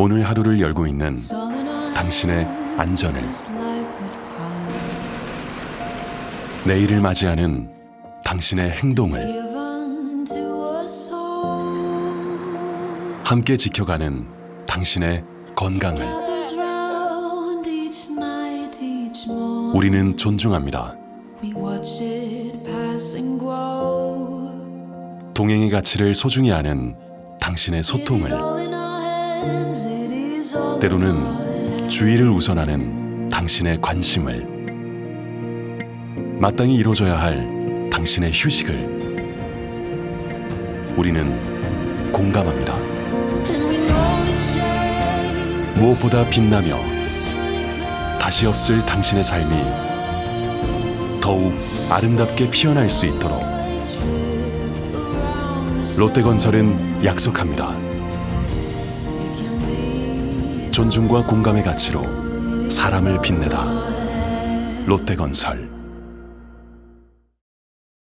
오늘 하루를 열고 있는 당신의 안전을. 내일을 맞이하는 당신의 행동을 함께 지켜가는 당신의 건강을. 우리는 존중합니다. 동행의 가치를 소중히 아는 당신의 소통을 때로는 주의를 우선하는 당신의 관심을 마땅히 이루어져야 할 당신의 휴식을 우리는 공감합니다. 무엇보다 빛나며 다시 없을 당신의 삶이 더욱 아름답게 피어날 수 있도록 롯데건설은 약속합니다. 존중과 공감의 가치로 사람을 빛내다. 롯데건설